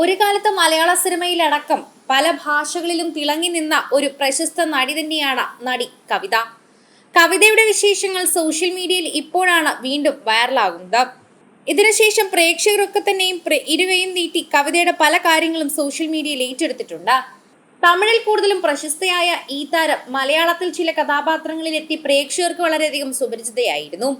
ഒരു കാലത്ത് മലയാള സിനിമയിലടക്കം പല ഭാഷകളിലും തിളങ്ങി നിന്ന ഒരു പ്രശസ്ത നടി തന്നെയാണ് നടി കവിത. കവിതയുടെ വിശേഷങ്ങൾ സോഷ്യൽ മീഡിയയിൽ ഇപ്പോഴാണ് വീണ്ടും വൈറലാകുന്നത്. ഇതിനുശേഷം പ്രേക്ഷകരൊക്കെ തന്നെയും ഇരുവയും നീട്ടി കവിതയുടെ പല കാര്യങ്ങളും സോഷ്യൽ മീഡിയയിൽ ഏറ്റെടുത്തിട്ടുണ്ട്. തമിഴിൽ കൂടുതലും പ്രശസ്തയായ ഈ താരം മലയാളത്തിൽ ചില കഥാപാത്രങ്ങളിലെത്തി പ്രേക്ഷകർക്ക് വളരെയധികം സുപരിചിതയായിരുന്നു.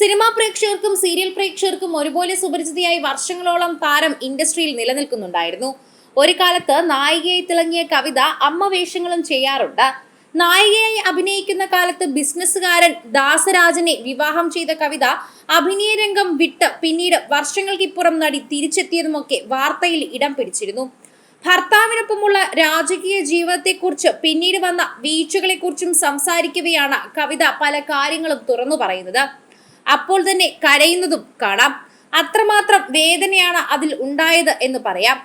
സിനിമാ പ്രേക്ഷകർക്കും സീരിയൽ പ്രേക്ഷകർക്കും ഒരുപോലെ സുപരിചിതയായി വർഷങ്ങളോളം താരം ഇൻഡസ്ട്രിയിൽ നിലനിൽക്കുന്നുണ്ടായിരുന്നു. ഒരു കാലത്ത് നായികയായി തിളങ്ങിയ കവിത അമ്മ വേഷങ്ങളും ചെയ്യാറുണ്ട്. നായികയായി അഭിനയിക്കുന്ന കാലത്ത് ബിസിനസ്സുകാരൻ ദാസരാജനെ വിവാഹം ചെയ്ത കവിത അഭിനയ രംഗം വിട്ട് പിന്നീട് വർഷങ്ങൾക്കിപ്പുറം നടി തിരിച്ചെത്തിയതുമൊക്കെ വാർത്തയിൽ ഇടം പിടിച്ചിരുന്നു. ഭർത്താവിനൊപ്പമുള്ള രാജകീയ ജീവിതത്തെക്കുറിച്ച് പിന്നീട് വന്ന വീഴ്ചകളെക്കുറിച്ചും സംസാരിക്കവെയാണ് കവിത പല കാര്യങ്ങളും തുറന്നു പറയുന്നത്. അപ്പോൾ തന്നെ കരയുന്നതും കാണാം. അത്രമാത്രം വേദനയാണ് അതിൽ ഉണ്ടായത് എന്ന് പറയാം.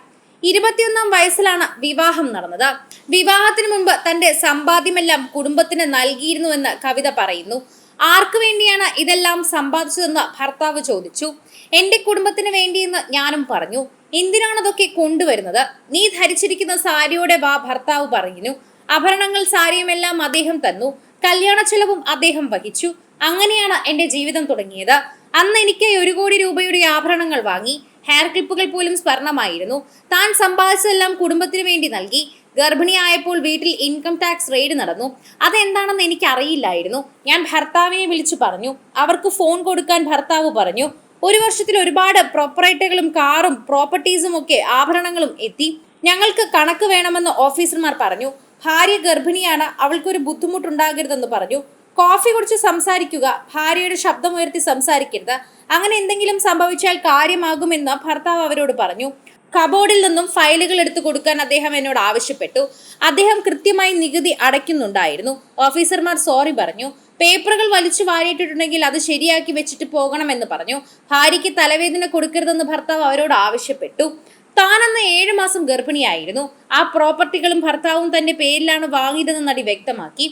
ഇരുപത്തിയൊന്നാം വയസ്സിലാണ് വിവാഹം നടന്നത്. വിവാഹത്തിന് മുമ്പ് തന്റെ സമ്പാദ്യമെല്ലാം കുടുംബത്തിന് നൽകിയിരുന്നുവെന്ന് കവിത പറയുന്നു. ആർക്കു വേണ്ടിയാണ് ഇതെല്ലാം സമ്പാദിച്ചതെന്ന് ഭർത്താവ് ചോദിച്ചു. എന്റെ കുടുംബത്തിന് വേണ്ടിയെന്ന് ഞാനും പറഞ്ഞു. എന്തിനാണതൊക്കെ കൊണ്ടുവരുന്നത്? നീ ധരിച്ചിരിക്കുന്ന സാരിയോടെ വാ ഭർത്താവ് പറഞ്ഞു ആഭരണങ്ങൾ സാരിയുമെല്ലാം അദ്ദേഹം തന്നു. കല്യാണ ചെലവും അദ്ദേഹം വഹിച്ചു. അങ്ങനെയാണ് എന്റെ ജീവിതം തുടങ്ങിയത്. അന്ന് എനിക്ക് ഒരു കോടി രൂപയുടെ ആഭരണങ്ങൾ വാങ്ങി ഹെയർ ക്ലിപ്പുകൾ പോലും സ്വർണമായിരുന്നു. താൻ സമ്പാദിച്ചതെല്ലാം കുടുംബത്തിന് വേണ്ടി നൽകി. ഗർഭിണിയായപ്പോൾ വീട്ടിൽ ഇൻകം ടാക്സ് റെയ്ഡ് നടന്നു. അതെന്താണെന്ന് എനിക്ക് അറിയില്ലായിരുന്നു ഞാൻ ഭർത്താവിനെ വിളിച്ചു പറഞ്ഞു. അവർക്ക് ഫോൺ കൊടുക്കാൻ ഭർത്താവ് പറഞ്ഞു. ഒരു വർഷത്തിൽ ഒരുപാട് പ്രോപ്പറേറ്റുകളും കാറും പ്രോപ്പർട്ടീസും ഒക്കെ ആഭരണങ്ങളും എത്തി. ഞങ്ങൾക്ക് കണക്ക് വേണമെന്ന് ഓഫീസർമാർ പറഞ്ഞു. ഭാര്യ ഗർഭിണിയാണ് അവൾക്കൊരു ബുദ്ധിമുട്ടുണ്ടാകരുതെന്ന് പറഞ്ഞു. കോഫി കുടിച്ച് സംസാരിക്കുക ഭാര്യയുടെ ശബ്ദം ഉയർത്തി സംസാരിക്കരുത്. അങ്ങനെ എന്തെങ്കിലും സംഭവിച്ചാൽ കാര്യമാകുമെന്ന് ഭർത്താവ് അവരോട് പറഞ്ഞു. കബോർഡിൽ നിന്നും ഫയലുകൾ എടുത്തു കൊടുക്കാൻ അദ്ദേഹം എന്നോട് ആവശ്യപ്പെട്ടു. അദ്ദേഹം കൃത്യമായി നികുതി അടയ്ക്കുന്നുണ്ടായിരുന്നു. ഓഫീസർമാർ സോറി പറഞ്ഞു. പേപ്പറുകൾ വലിച്ചു വാരിയിട്ടിട്ടുണ്ടെങ്കിൽ അത് ശരിയാക്കി വെച്ചിട്ട് പോകണമെന്ന് പറഞ്ഞു. ഭാര്യയ്ക്ക് തലവേദന കൊടുക്കരുതെന്ന് ഭർത്താവ് അവരോട് ആവശ്യപ്പെട്ടു. താനന്ന് ഏഴു മാസം ഗർഭിണിയായിരുന്നു. ആ പ്രോപ്പർട്ടികളും ഭർത്താവും തന്റെ പേരിലാണ് വാങ്ങിയതെന്ന് നടി വ്യക്തമാക്കി.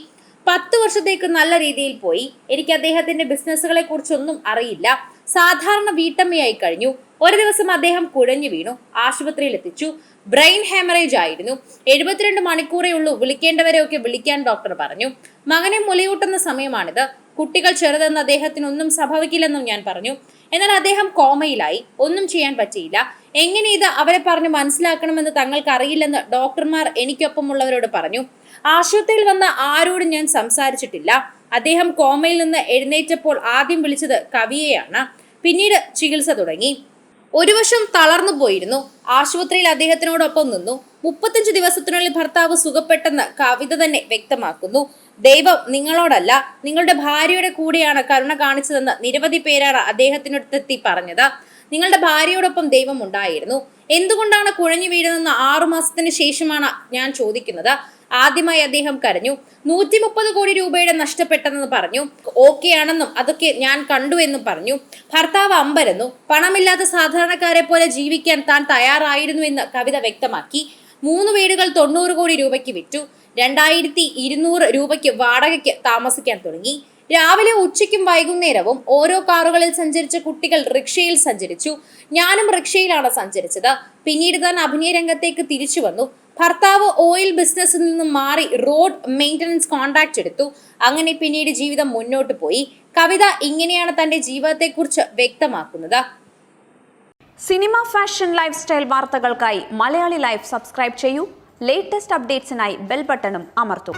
പത്ത് വർഷത്തേക്ക് നല്ല രീതിയിൽ പോയി. എനിക്ക് അദ്ദേഹത്തിന്റെ ബിസിനസ്സുകളെ കുറിച്ചൊന്നും അറിയില്ല. സാധാരണ വീട്ടമ്മയായി കഴിഞ്ഞു. ഒരു ദിവസം അദ്ദേഹം കുഴഞ്ഞു വീണു. ആശുപത്രിയിൽ എത്തിച്ചു. ബ്രെയിൻ ഹെമറേജ് ആയിരുന്നു. എഴുപത്തിരണ്ട് മണിക്കൂറേ ഉള്ളൂ വിളിക്കേണ്ടവരെ ഒക്കെ വിളിക്കാൻ ഡോക്ടർ പറഞ്ഞു. മകനെ മുലയൂട്ടുന്ന സമയമാണിത്. കുട്ടികൾ ചെറുതെന്ന് അദ്ദേഹത്തിനൊന്നും സംഭവിക്കില്ലെന്നും ഞാൻ പറഞ്ഞു. എന്നാൽ അദ്ദേഹം കോമയിലായി. ഒന്നും ചെയ്യാൻ പറ്റിയില്ല. എങ്ങനെ ഇത് അവരെ പറഞ്ഞ് മനസ്സിലാക്കണമെന്ന് തങ്ങൾക്ക് അറിയില്ലെന്ന് ഡോക്ടർമാർ എനിക്കൊപ്പമുള്ളവരോട് പറഞ്ഞു. ആശുപത്രിയിൽ വന്ന ആരോടും ഞാൻ സംസാരിച്ചിട്ടില്ല. അദ്ദേഹം കോമയിൽ നിന്ന് എഴുന്നേറ്റപ്പോൾ ആദ്യം വിളിച്ചത് കവിയെയാണ്. പിന്നീട് ചികിത്സ തുടങ്ങി. ഒരു വശം തളർന്നു പോയിരുന്നു. ആശുപത്രിയിൽ അദ്ദേഹത്തിനോടൊപ്പം നിന്നു. മുപ്പത്തഞ്ച് ദിവസത്തിനുള്ളിൽ ഭർത്താവ് സുഖപ്പെട്ടെന്ന് കവിത തന്നെ വ്യക്തമാക്കുന്നു. ദൈവം നിങ്ങളോടല്ല നിങ്ങളുടെ ഭാര്യയുടെ കൂടെയാണ് കരുണ കാണിച്ചതെന്ന് നിരവധി പേരാണ് അദ്ദേഹത്തിനടുത്തെത്തി പറഞ്ഞത്. നിങ്ങളുടെ ഭാര്യയോടൊപ്പം ദൈവം ഉണ്ടായിരുന്നു. എന്തുകൊണ്ടാണ് കുഴഞ്ഞു വീഴുന്നതെന്ന് ആറു മാസത്തിന് ശേഷമാണ് ഞാൻ ചോദിക്കുന്നത്. ആദ്യമായി അദ്ദേഹം കരഞ്ഞു. നൂറ്റി മുപ്പത് കോടി രൂപയുടെ നഷ്ടപ്പെട്ടെന്ന് പറഞ്ഞു. ഓക്കെ ആണെന്നും അതൊക്കെ ഞാൻ കണ്ടു എന്നും പറഞ്ഞു. ഭർത്താവ് അമ്പരന്നു. പണമില്ലാത്ത സാധാരണക്കാരെ പോലെ ജീവിക്കാൻ താൻ തയ്യാറായിരുന്നു എന്ന് കവിത വ്യക്തമാക്കി. മൂന്ന് വീടുകൾ തൊണ്ണൂറ് കോടി രൂപയ്ക്ക് വിറ്റു. രണ്ടായിരത്തി ഇരുന്നൂറ് രൂപയ്ക്ക് വാടകയ്ക്ക് താമസിക്കാൻ തുടങ്ങി. രാവിലെ ഉച്ചയ്ക്കും വൈകുന്നേരവും ഓരോ കാറുകളിൽ സഞ്ചരിച്ച കുട്ടികൾ റിക്ഷയിൽ സഞ്ചരിച്ചു. ഞാനും റിക്ഷയിലാണ് സഞ്ചരിച്ചത്. പിന്നീട് താൻ അഭിനയ രംഗത്തേക്ക് തിരിച്ചു വന്നു. ഭർത്താവ് ഓയിൽ ബിസിനസ്സിൽ നിന്നും മാറി റോഡ് മെയിന്റനൻസ് കോൺട്രാക്ട് എടുത്തു. അങ്ങനെ പിന്നീട് ജീവിതം മുന്നോട്ട് പോയി. കവിത ഇങ്ങനെയാണ് തന്റെ ജീവിതത്തെക്കുറിച്ച് വ്യക്തമാക്കുന്നത്. സിനിമ ഫാഷൻ ലൈഫ് സ്റ്റൈൽ വാർത്തകൾക്കായി മലയാളി ലൈഫ് സബ്സ്ക്രൈബ് ചെയ്യൂ. ലേറ്റസ്റ്റ് അപ്ഡേറ്റ്സിനായി ബെൽ ബട്ടണും അമർത്തും.